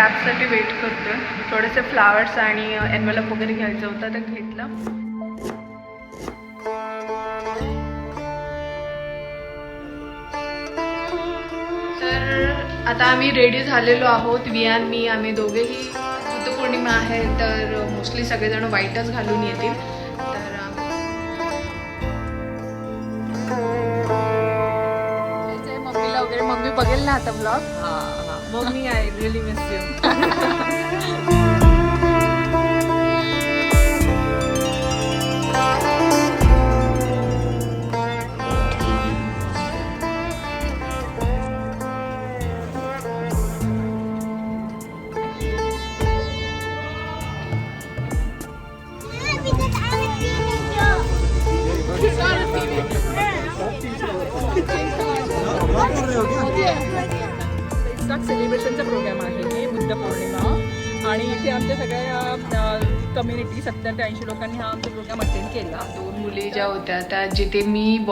कॅबसाठी weight करतोय. थोडेसे flowers आणि एनवलप वगैरे घ्यायचं होतं ते घेतलं. तर आता आम्ही रेडी झालेलो आहोत. वियान मी आम्ही दोघेही बुद्धपौर्णिमा आहे तर मोस्टली सगळेजण वाईटच घालून येतील. तर मम्मीला वगैरे. मम्मी बघेल ना आता blog mummy I really miss you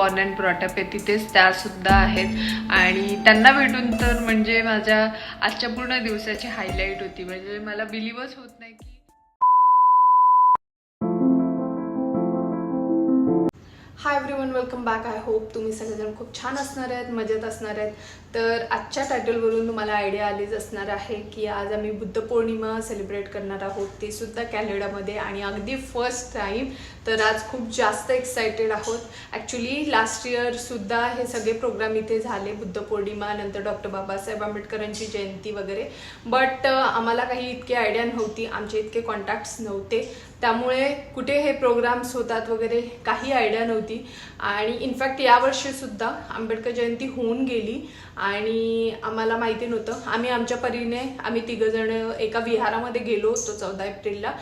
born and brought up आहे तिथेच त्या सुद्धा आहेत. आणि त्यांना भेटून तर म्हणजे माझ्या आजच्या पूर्ण दिवसाची हायलाईट होती. म्हणजे मला बिलीवच होत. नाही की hi welcome back I hope तुम्ही सगळेजण खूप छान असणार आहेत मजेत असणार आहेत. तर आजच्या टायटलवरून तुम्हाला आयडिया आलीच असणार आहे की आज आम्ही बुद्ध पौर्णिमा सेलिब्रेट करणार आहोत. ते सुद्धा कॅनडामध्ये आणि अगदी फर्स्ट टाईम तर आज खूप जास्त एक्सायटेड आहोत. ॲक्च्युली लास्ट इयरसुद्धा हे सगळे प्रोग्राम इथे झाले बुद्ध पौर्णिमा नंतर डॉक्टर बाबासाहेब आंबेडकरांची जयंती वगैरे. बट आम्हाला काही इतकी आयडिया नव्हती. आमचे इतके कॉन्टॅक्ट्स नव्हते. त्यामुळे कुठे हे प्रोग्राम्स होतात वगैरे काही आयडिया नव्हती. आणि इनफॅक्ट यावर्षीसुद्धा आंबेडकर जयंती होऊन गेली आणि आम्हाला माहिती नव्हतं. आम्ही आमच्या परीने आम्ही तिघंजण एका विहारामध्ये गेलो होतो चौदा एप्रिलला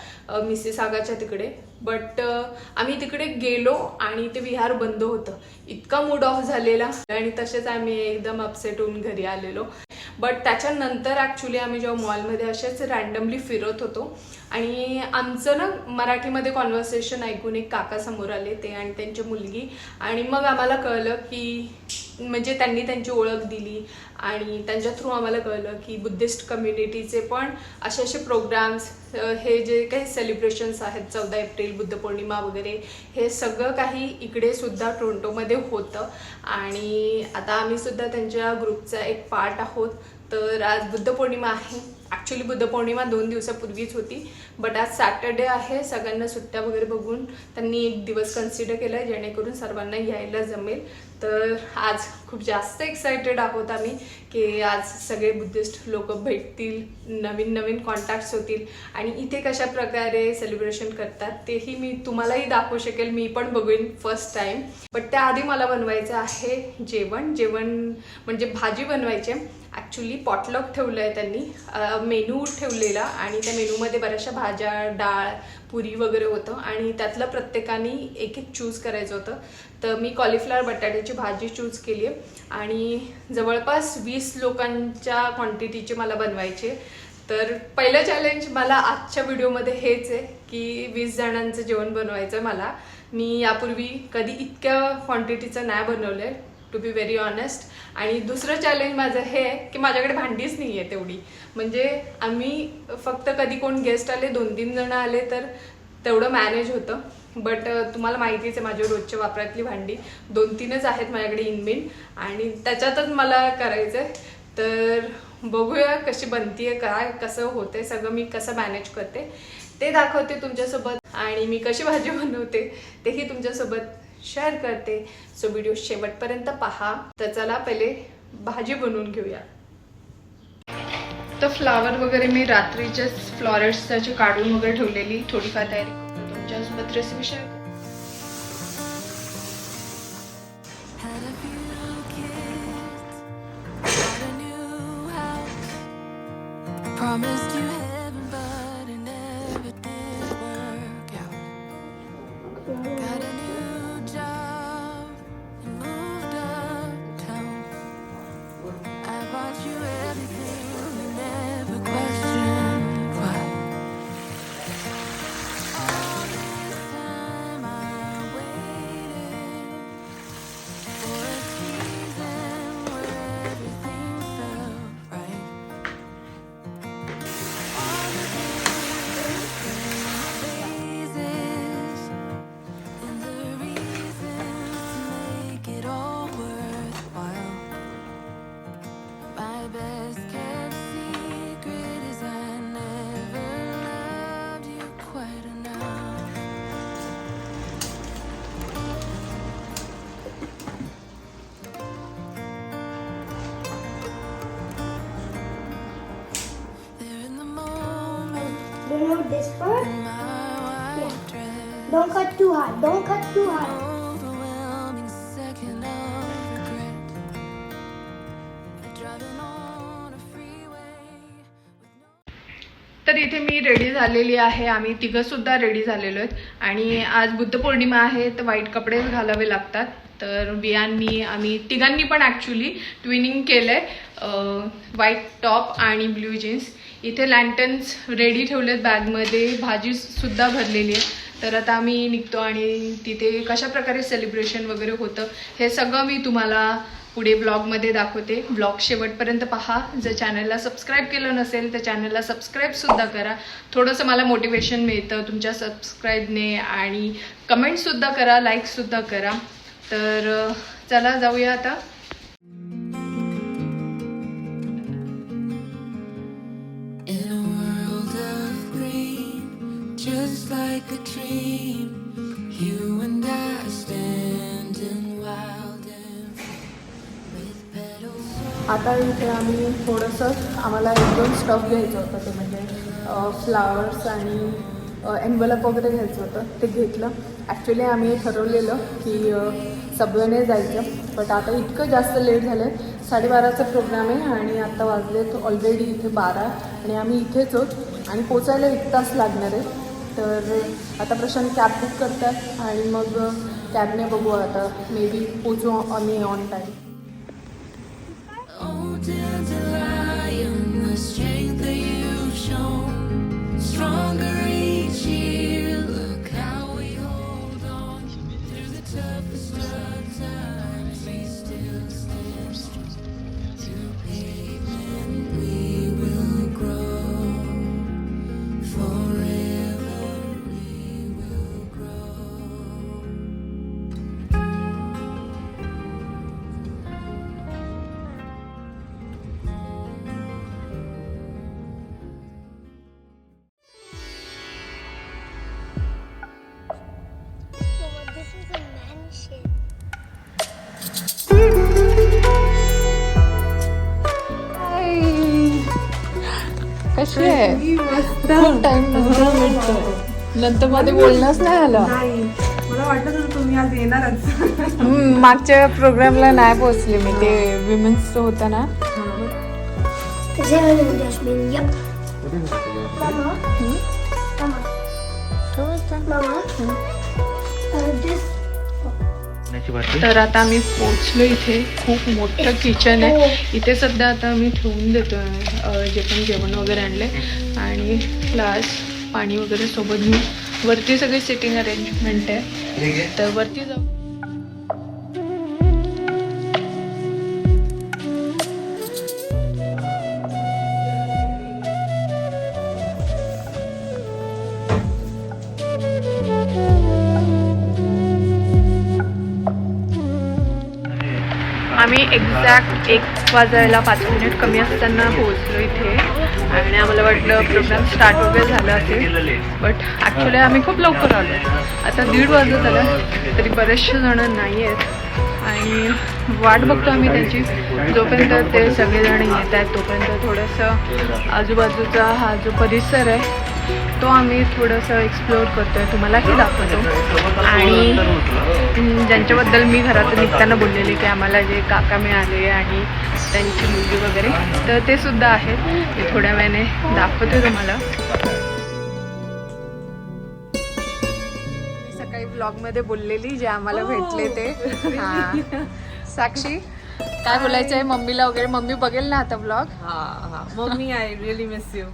मिसेस आगाच्या तिकडे. बट आम्ही तिकडे गेलो आणि ते विहार बंद होतं. इतका मूड ऑफ झालेला. आणि तसेच आम्ही एकदम अपसेट होऊन घरी आलेलो. बट त्याच्यानंतर ॲक्च्युली आम्ही जेव्हा मॉलमध्ये असेच रॅन्डमली फिरत होतो आणि आमचं ना मराठीमध्ये कॉन्व्हर्सेशन ऐकून एक काका समोर आले ते आणि त्यांची मुलगी. आणि मग आम्हाला कळलं की म्हणजे त्यांनी त्यांची ओळख दिली आणि त्यांच्या थ्रू आम्हाला कळलं की बुद्धिस्ट कम्युनिटीचे पण असे असे प्रोग्राम्स हे जे काही सेलिब्रेशन्स आहेत चौदा एप्रिल बुद्ध पौर्णिमा वगैरे हे सगळं काही इकडे सुद्धा टोरंटोमध्ये होतं. आणि आता आम्ही सुद्धा त्यांच्या ग्रुपचा एक पार्ट आहोत. तर आज बुद्ध पौर्णिमा आहे. ॲक्च्युली बुद्ध पौर्णिमा दोन दिवसापूर्वीच होती बट आज सॅटर्डे आहे. सगळ्यांना सुट्ट्या वगैरे बघून त्यांनी एक दिवस कन्सिडर केला जेणेकरून सर्वांना यायला जमेल. तर आज खूप जास्त एक्सायटेड आहोत आम्ही की आज सगळे बुद्धिस्ट लोक भेटतील नवीन नवीन कॉन्टॅक्ट्स होतील आणि इथे कशा प्रकारे सेलिब्रेशन करतात तेही मी तुम्हालाही दाखवू शकेल. मी पण बघेन फर्स्ट टाईम बट त्याआधी मला बनवायचं आहे जेवण. जेवण म्हणजे भाजी बनवायची ॲक्च्युली पॉटलॉक ठेवलं आहे त्यांनी. मेनू ठेवलेला आणि त्या मेनूमध्ये बऱ्याचशा भाज्या डाळ पुरी वगैरे होतं आणि त्यातलं प्रत्येकाने एक एक चूज करायचं होतं. तर मी कॉलीफ्लॉवर बटाट्याची भाजी चूज केली आहे. आणि जवळपास वीस लोकांच्या क्वांटिटीचे मला बनवायचे. तर पहिलं चॅलेंज मला आजच्या व्हिडिओमध्ये हेच आहे की वीस जणांचं जेवण बनवायचं आहे मला. मी यापूर्वी कधी इतक्या क्वांटिटीचं नाही बनवलं आहे टू बी व्हेरी ऑनेस्ट आणि दुसरं चॅलेंज माझं हे आहे की माझ्याकडे भांडीच नाही आहे तेवढी. म्हणजे आम्ही फक्त कधी कोण गेस्ट आले दोन तीन जण आले तर तेवढं मॅनेज होतं. बट तुम्हाला माहितीच आहे माझ्या रोजच्या वापरातली भांडी दोन तीनच आहेत माझ्याकडे इनबिन आणि त्याच्यातच मला करायचं आहे तर बघूया कशी बनतीये काय कसं होते सगळं मी कसं मॅनेज करते. ते दाखवते तुमच्यासोबत. आणि मी कशी भाजी बनवते तेही तुमच्यासोबत शेअर करते. सो व्हिडिओ शेवटपर्यंत पहा. तर चला पहिले भाजी बनवून घेऊया. तर फ्लावर वगैरे मी रात्रीच्याच फ्लॉरेट्स त्याची काढून वगैरे ठेवलेली थोडीफार तयारी. cazmetresini şarkı. Promised you cut too hard. Don't cut too hard. तर इथे मी रेडी झालेली आहे. आम्ही तिघं सुद्धा रेडी झालेलो आहेत. आणि आज बुद्ध पौर्णिमा आहे तर वाईट कपडेच घालावे लागतात. तर वियान मी आम्ही तिघांनी पण ॲक्च्युली ट्विनिंग केलं आहे व्हाईट टॉप आणि ब्ल्यू जीन्स इथे लँटन्स रेडी ठेवलेत. बॅगमध्ये भाजीसुद्धा भरलेली आहे तर आता आम्ही निघतो आणि तिथे कशा प्रकारे सेलिब्रेशन वगैरे होतं हे सगळं मी तुम्हाला पुढे ब्लॉगमध्ये दाखवते. ब्लॉग शेवटपर्यंत पहा. जर चॅनलला सबस्क्राईब केलं नसेल तर चॅनलला सबस्क्राईबसुद्धा करा. थोडंसं मला मोटिवेशन मिळतं तुमच्या सबस्क्राईबने आणि कमेंटसुद्धा करा लाईकसुद्धा करा. तर चला जाऊया आता. Just like a dream, you and I standing wild and with petals. आता इथे आम्ही थोडंसं आम्हाला एक दोन स्टफ घ्यायचं होतं ते म्हणजे फ्लावर्स आणि एनवलप वगैरे घ्यायचं होतं ते घेतलं. ॲक्च्युली आम्ही ठरवलेलं की सबवेने जायचं. बट आता इतकं जास्त लेट झालं आहे साडेबाराचा प्रोग्राम आहे आणि आत्ता वाजलेत ऑलरेडी इथे बारा आणि आम्ही इथेच आहोत. आणि पोचायला एक तास लागणार आहे. तर आता प्रशांत कॅब बुक करतात आणि मग कॅबने बघू आता मे बी पोचू आम्ही on time Oh, dandelion, the strength that you've shown, stronger each year. खूप टाइम नंतर भेटतो नंतर मध्ये बोलणंच नाही आलं. नाही. मला वाटत होतं तुम्ही आज येणारच. हम्म, मागच्या प्रोग्रामला नाही पोहोचले मी. ते विमेन्स होता ना. Zero Jasmine, yep. Mama? Uh, this तर आता आम्ही पोहोचलो इथे. खूप मोठं किचन आहे. इथे सध्या आता आम्ही ठेवून देतो जे पण जेवण वगैरे आणले आणि ग्लास पाणी वगैरे सोबत घेऊन. वरती सगळी सिटिंग अरेंजमेंट आहे. तर वरती जाऊ आम्ही एक्झॅक्ट एक वाजायला पाच मिनिट कमी असताना पोहोचलो इथे. आणि आम्हाला वाटलं प्रोग्राम स्टार्ट वगैरे झाला असेल. बट ॲक्च्युली आम्ही खूप लवकर आलो. आता दीड वाजत आलं तरी बरेचसे जण नाही आहेत. आणि वाट बघतो आम्ही त्यांची. जोपर्यंत ते सगळेजण येत आहेत तोपर्यंत थोडंसं आजूबाजूचा हा जो परिसर आहे तो आम्ही थोडंसं एक्सप्लोअर करतोय. तुम्हालाही दाखवतो. आणि ज्यांच्याबद्दल मी घरातून निघताना बोललेले की आम्हाला जे काका मिळाले आणि त्यांची मुलगी वगैरे तर ते सुद्धा आहेत. मी थोड्या वेळाने दाखवते तुम्हाला. मी सकाळी ब्लॉगमध्ये बोललेली जे आम्हाला भेटले ते. हां. साक्षी काय बोलायचं आहे मम्मीला वगैरे मम्मी बघेल ना आता ब्लॉग हा हा. Mummy I really miss you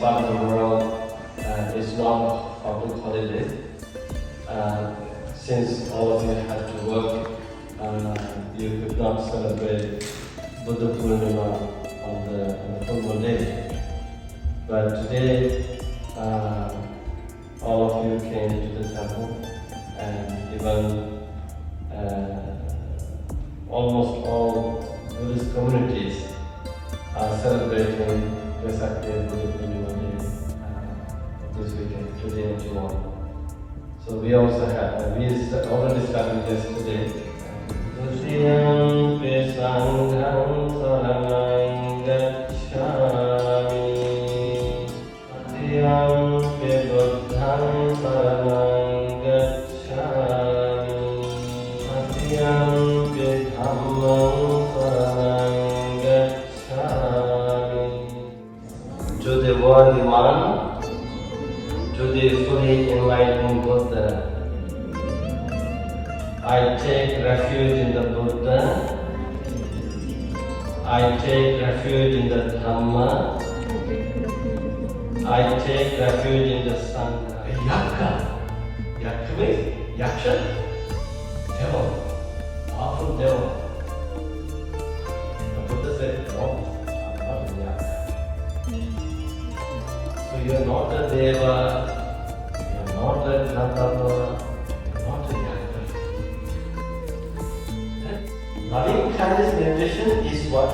part of the world uh, is not a public holiday. Uh, since all of you had to work, uh, you could not celebrate Buddha Purnima on the, on the full moon day. But today, you are not a deva, you are not a gandharva, you are not a yakka. Loving kindness meditation is what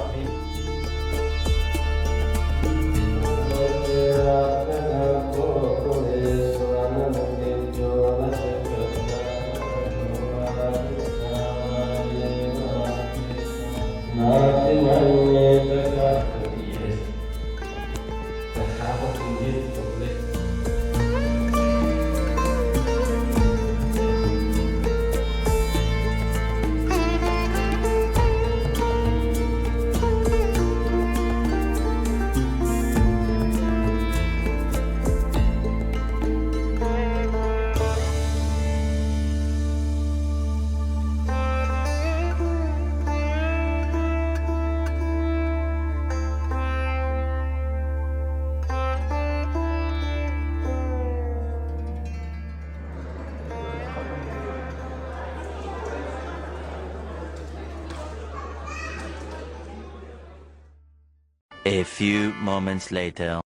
few moments later.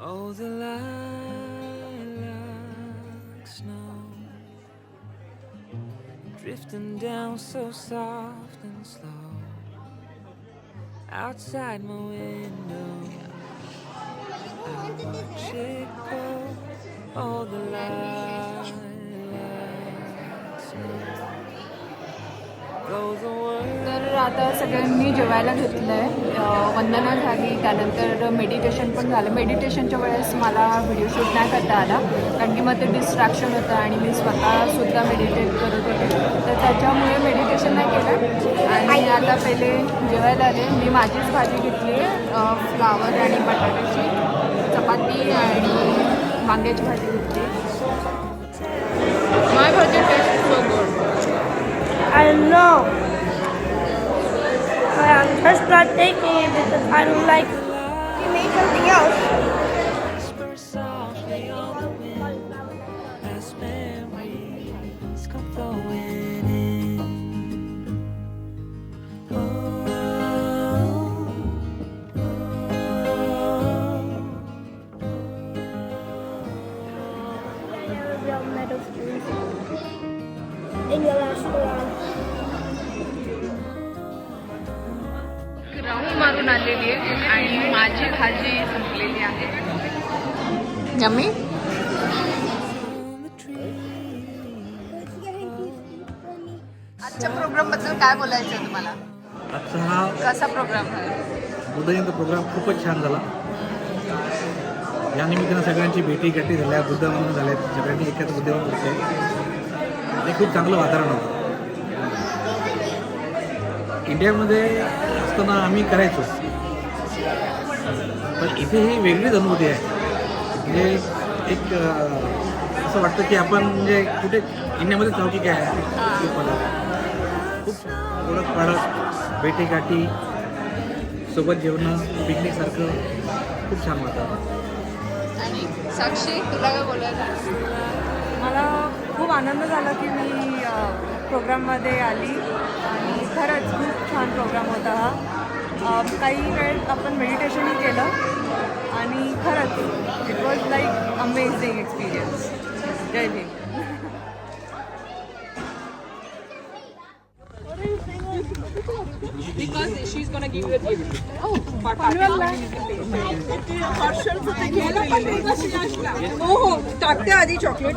Oh, the lilac snow drifting down so soft and slow outside my window. I. Oh, the snow goes away. तर आता सगळ्यांनी जेवायला घेतलं आहे वंदना झाली. त्यानंतर meditation पण झालं. मेडिटेशनच्या वेळेस मला व्हिडिओ शूट नाही करता आला. कारण की मग ते डिस्ट्रॅक्शन होतं आणि मी स्वतःसुद्धा मेडिटेट करत होते. तर त्याच्यामुळे मेडिटेशन नाही केलं. आणि आता पहिले जेवायला आले. मी माझीच भाजी घेतली. फ्लावर आणि बटाट्याची चपाती आणि Bangladesh bhati with this. My bhati tastes so good. I know. I'm just not taking it because I don't like. You made something else. भाजी संपलेली आहे. यम्मी आजच्या प्रोग्रामबद्दल काय बोलायचं तुम्हाला? आजचा हा कसा प्रोग्राम बुद्धजयंती प्रोग्राम खूपच छान झाला. या निमित्तानं सगळ्यांची भेटी गाठी झाल्या बुद्धवंदन झाल्या सगळ्यांनी एकत्र बुद्धवंदन केले ते खूप चांगलं वातावरण होतं. इंडियामध्ये असताना आम्ही करायचो. पण इथे ही वेगळीच अनुभूती आहे. म्हणजे एक असं वाटतं की आपण म्हणजे कुठे इंडियामध्ये जाऊ की काय? खूप ओळख पाळख भेटीगाठी सोबत जेवणं पिकनिकसारखं खूप छान वाटतं आणि साक्षी तुला काय बोलायचं? मला खूप आनंद झाला की मी प्रोग्राममध्ये आली. आणि खरंच खूप छान प्रोग्राम होता हा. काही वेळ आपण मेडिटेशनही केलं. आणि खरंच it was like amazing experience Jai Bhim. Because she's gonna give you a gift. Oh, हो हो टाकते आधी चॉकलेट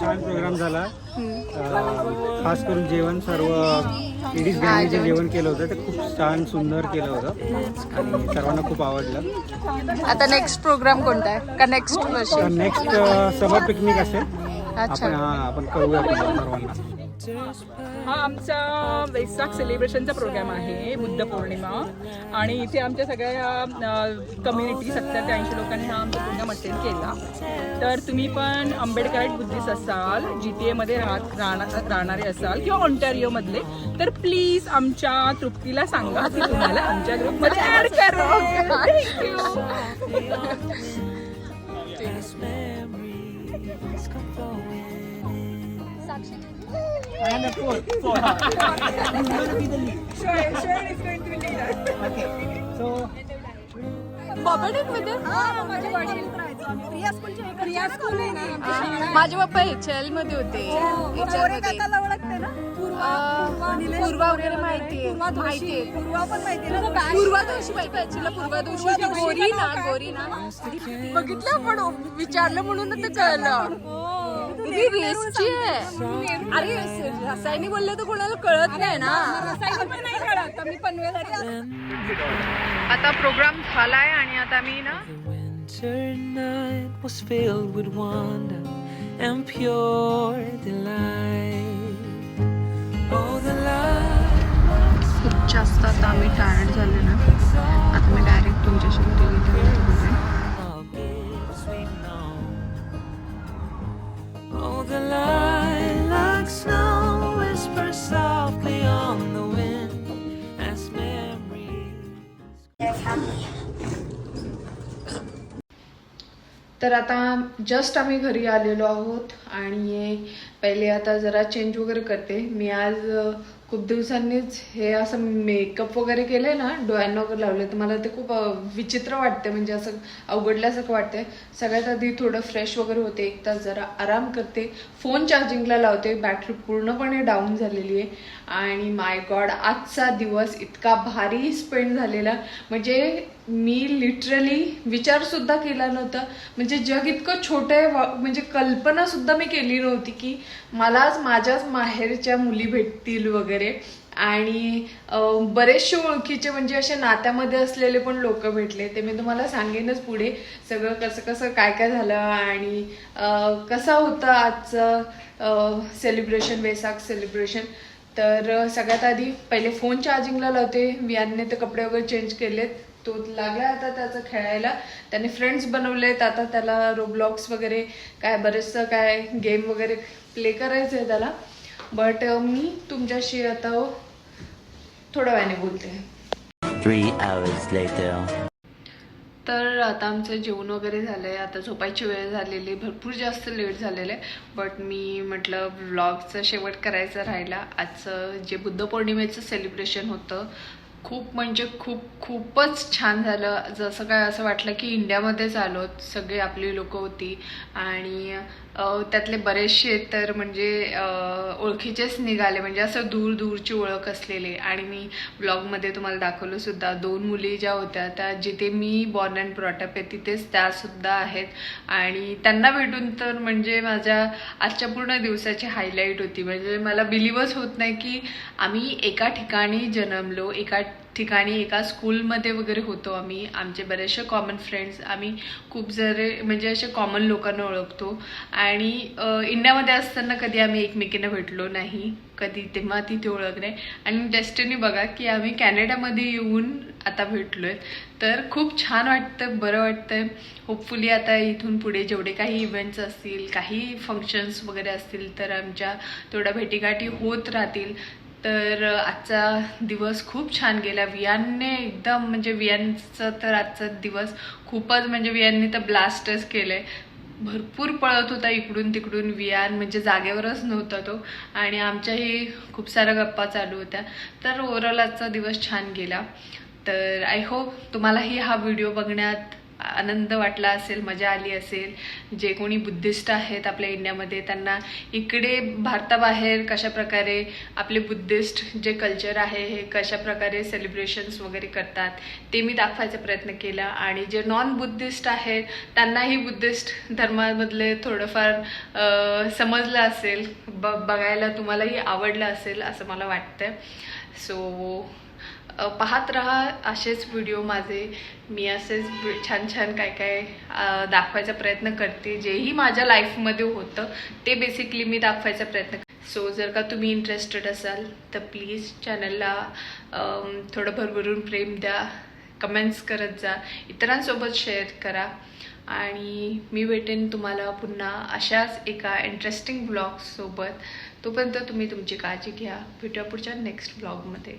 छान प्रोग्राम झाला. खास करून जेवण सर्व लेडीज गँगने जे जेवण केलं होतं ते खूप छान सुंदर केलं होतं. आणि सर्वांना खूप आवडलं. आता नेक्स्ट प्रोग्राम कोणता आहे? का नेक्स्ट नेक्स्ट समर पिकनिक असेल. अच्छा. आपण हा आपण कळूया सर्वांना हा आमचा वैशाख सेलिब्रेशनचा प्रोग्राम आहे बुद्ध पौर्णिमा. आणि इथे आमच्या सगळ्या कम्युनिटी सत्तर ते ऐंशी लोकांनी हा आमचा प्रोग्राम अटेंड केला. तर तुम्ही पण आंबेडकराईट बुद्धिस्ट असाल जी टी एमध्ये राहत राहणार राहणारे असाल किंवा ऑन्टॅरिओमधले तर प्लीज आमच्या तृप्तीला सांगा की तुम्हाला आमच्या ग्रुपमध्ये ॲड करा. माझे पप्पा एच एलमध्ये होते पूर्वा वगैरे माहितीये माहितीये पूर्वा दिवशी माहिती पूर्वा दिवशी होती. गोरी ना गोरी ना. बघितलं पण विचारलं म्हणून ते कळलं. ती रेसची आहे. अरे रसायनी बोलले तर कोणाला कळत नाही ना. आता प्रोग्राम झालाय आणि आता मी ना winter night was filled with wonder and pure delight. Oh, the खूप जास्त आता आम्ही टायर्ड झाले ना. आता मी डायरेक्ट तुमच्याशी बोलते. of the lilac snow whispers softly on the wind as memories. तर आता जस्ट आम्ही घरी आलेलो आहोत आणि पहिले आता जरा चेंज वगैरे करते मी आज खूप दिवसांनीच हे असं मेकअप वगैरे केले ना डोळ्यांना वगैरे लावले तर मला ते खूप विचित्र वाटते म्हणजे असं अवघडल्यासारखं वाटते सगळ्यात आधी थोडं फ्रेश वगैरे होते एक तास जरा आराम करते. फोन चार्जिंगला लावते बॅटरी पूर्णपणे डाऊन झालेली आहे. आणि माय गॉड आजचा दिवस इतका भारी स्पेंड झालेला. म्हणजे मी लिटरली विचारसुद्धा केला नव्हता. म्हणजे जग इतकं छोटं आहे वा- म्हणजे कल्पनासुद्धा मी केली नव्हती की मलाच माझ्याच माहेरच्या मुली भेटतील वगैरे. वगैरे. आणि बरेचसे ओळखीचे म्हणजे असे नात्यामध्ये असलेले पण लोक भेटले. ते मी तुम्हाला सांगेनच पुढे. सगळं कसं कसं काय काय झालं आणि कसा होता आजचं सेलिब्रेशन वेसाक सेलिब्रेशन तर सगळ्यात आधी पहिले फोन चार्जिंगला लावते. वियानने ते कपडे वगैरे चेंज केलेत. तो लागला आता त्याचं खेळायला. त्याने फ्रेंड्स बनवलेत. आता त्याला रोब्लॉक्स वगैरे काय बरेचसं काय गेम वगैरे प्ले करायचं आहे त्याला. बट मी तुमच्याशी आता थोड्या वेळाने बोलते. तर आता आमचं जेवण वगैरे झालं आहे आता झोपायची वेळ झालेली. भरपूर जास्त लेट झालेलं आहे. बट मी म्हटलं व्लॉगचं शेवट करायचं राहिला. आजचं जे बुद्ध पौर्णिमेचं सेलिब्रेशन होतं खूप म्हणजे खूप खूपच छान झालं. जसं काय असं वाटलं की इंडियामध्येच आलो सगळे आपली लोकं होती. आणि त्यातले बरेचसे तर म्हणजे ओळखीचेच निघाले. म्हणजे असं दूर दूरची ओळख असलेले. आणि मी ब्लॉगमध्ये तुम्हाला दाखवलं सुद्धा दोन मुली ज्या होत्या त्या जिथे मी बॉर्न अँड ब्रॉटअप आहे तिथेच त्यासुद्धा आहेत. आणि त्यांना भेटून तर म्हणजे माझ्या आजच्या पूर्ण दिवसाची हायलाईट होती. म्हणजे मला बिलीवच होत नाही की आम्ही एका ठिकाणी जन्मलो एका ठिकाणी एका स्कूलमध्ये वगैरे होतो आम्ही. आमचे बरेचसे कॉमन फ्रेंड्स आम्ही खूप जरे म्हणजे असे कॉमन लोकांना ओळखतो. आणि इंडियामध्ये असताना कधी आम्ही एकमेकींना भेटलो नाही. कधी तेव्हा तिथे ओळख नाही. आणि डेस्टिनी बघा की आम्ही कॅनडामध्ये येऊन आता भेटलो आहे तर खूप छान वाटतं बरं वाटतंय होपफुली आता इथून पुढे जेवढे काही इव्हेंट्स असतील काही फंक्शन्स वगैरे असतील तर आमच्या तेवढ्या भेटीगाठी होत राहतील. तर आजचा दिवस खूप छान गेला. वियानने एकदम म्हणजे वियानचं तर आजचा दिवस खूपच म्हणजे वियानने तर ब्लास्टच आहे भरपूर पळत होता इकडून तिकडून वियान म्हणजे जागेवरच नव्हता तो. आणि आमच्याही खूप साऱ्या गप्पा चालू होत्या. तर ओव्हरऑल आजचा दिवस छान गेला. तर आय होप तुम्हालाही हा व्हिडिओ बघण्यात आनंद वाटला असेल मजा आली असेल. जे कोणी बुद्धिस्ट आहेत आपल्या इंडियामध्ये त्यांना इकडे भारताबाहेर कशा प्रकारे आपले बुद्धिस्ट जे कल्चर आहे हे कशा प्रकारे सेलिब्रेशन्स वगैरे करतात ते मी दाखवायचा प्रयत्न केला. आणि जे नॉन बुद्धिस्ट आहेत त्यांनाही बुद्धिस्ट धर्मामधले थोडंफार समजलं असेल. ब बघायला तुम्हालाही आवडलं असेल असं मला वाटतं सो पाहत राहा असेच व्हिडिओ माझे. मी असेच छान छान काय काय दाखवायचा प्रयत्न करते. जेही माझ्या लाईफमध्ये होतं ते बेसिकली मी दाखवायचा प्रयत्न सो जर का तुम्ही इंटरेस्टेड असाल तर प्लीज चॅनलला थोडं भरभरून प्रेम द्या. कमेंट्स करत जा. इतरांसोबत शेअर करा. आणि मी भेटेन तुम्हाला पुन्हा अशाच एका इंटरेस्टिंग ब्लॉगसोबत तोपर्यंत तुम्ही तुमची काळजी घ्या. भेटूया पुढच्या नेक्स्ट ब्लॉगमध्ये